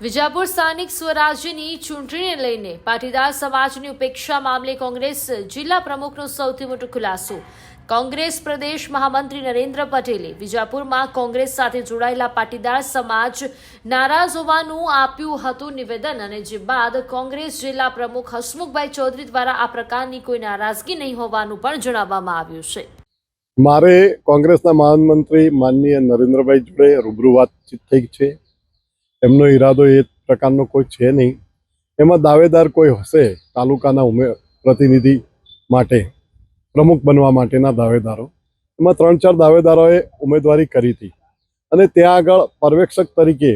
વિજાપુર સ્થાનિક સ્વરાજ્યની ચૂંટણીને લઈને પાટીદાર સમાજની ઉપેક્ષા મામલે કોંગ્રેસ જિલ્લા પ્રમુખનો સૌથી મોટો ખુલાસો. કોંગ્રેસ પ્રદેશ મહામંત્રી નરેન્દ્ર પટેલે વિજાપુરમાં કોંગ્રેસ સાથે જોડાયેલા પાટીદાર સમાજ નારાજ હોવાનું આપ્યું હતું નિવેદન અને જે બાદ કોંગ્રેસ જિલ્લા પ્રમુખ હસમુખભાઈ ચૌધરી દ્વારા આ પ્રકારની કોઈ નારાજગી નહીં હોવાનું પણ જણાવવામાં આવ્યું છે. મારે કોંગ્રેસના મહામંત્રી માનનીય નરેન્દ્રભાઈ જોડે રૂબરૂ વાતચીત થઈ છે. એમનો ઈરાદો એ પ્રકારનો કોઈ છે નહીં. એમાં દાવેદાર કોઈ હશે તાલુકાના ઉમે પ્રતિનિધિ માટે, પ્રમુખ બનવા માટેના દાવેદારો. એમાં ત્રણ ચાર દાવેદારોએ ઉમેદવારી કરી હતી. અને ત્યાં આગળ પર્યવેક્ષક તરીકે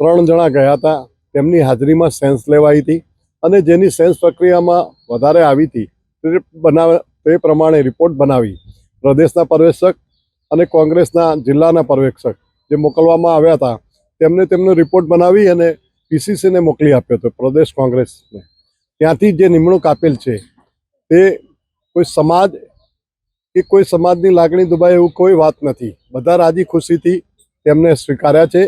ત્રણ જણા ગયા હતા. તેમની હાજરીમાં સેન્સ લેવાઈ હતી અને જેની સેન્સ પ્રક્રિયામાં વધારે આવી હતી તે બનાવ, તે પ્રમાણે રિપોર્ટ બનાવી. પ્રદેશના પર્યવેક્ષક અને કોંગ્રેસના જિલ્લાના પર્યવેક્ષક જે મોકલવામાં આવ્યા હતા તેમને તેમનો રિપોર્ટ બનાવી અને પીસીસીને મોકલી આપ્યો હતો પ્રદેશ કોંગ્રેસને ત્યાંથી જે નિમણૂક આપેલ છે તે કોઈ સમાજ કે કોઈ સમાજની લાગણી દુભાય એવું કોઈ વાત નથી. બધા રાજી ખુશીથી તેમને સ્વીકાર્યા છે.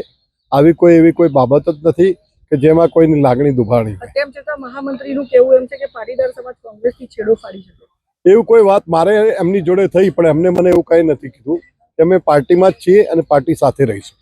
આવી કોઈ એવી કોઈ બાબત જ નથી કે જેમાં કોઈની લાગણી દુભાણી તેમ છતાં મહામંત્રીનું કેવું એમ છે કે પાટીદાર સમાજ કોંગ્રેસથી છેડો ફાડી શકે. એવું કોઈ વાત મારે એમની જોડે થઈ પણ એમને મને એવું કંઈ નથી કીધું કે અમે પાર્ટીમાં જ છીએ અને પાર્ટી સાથે રહીશું.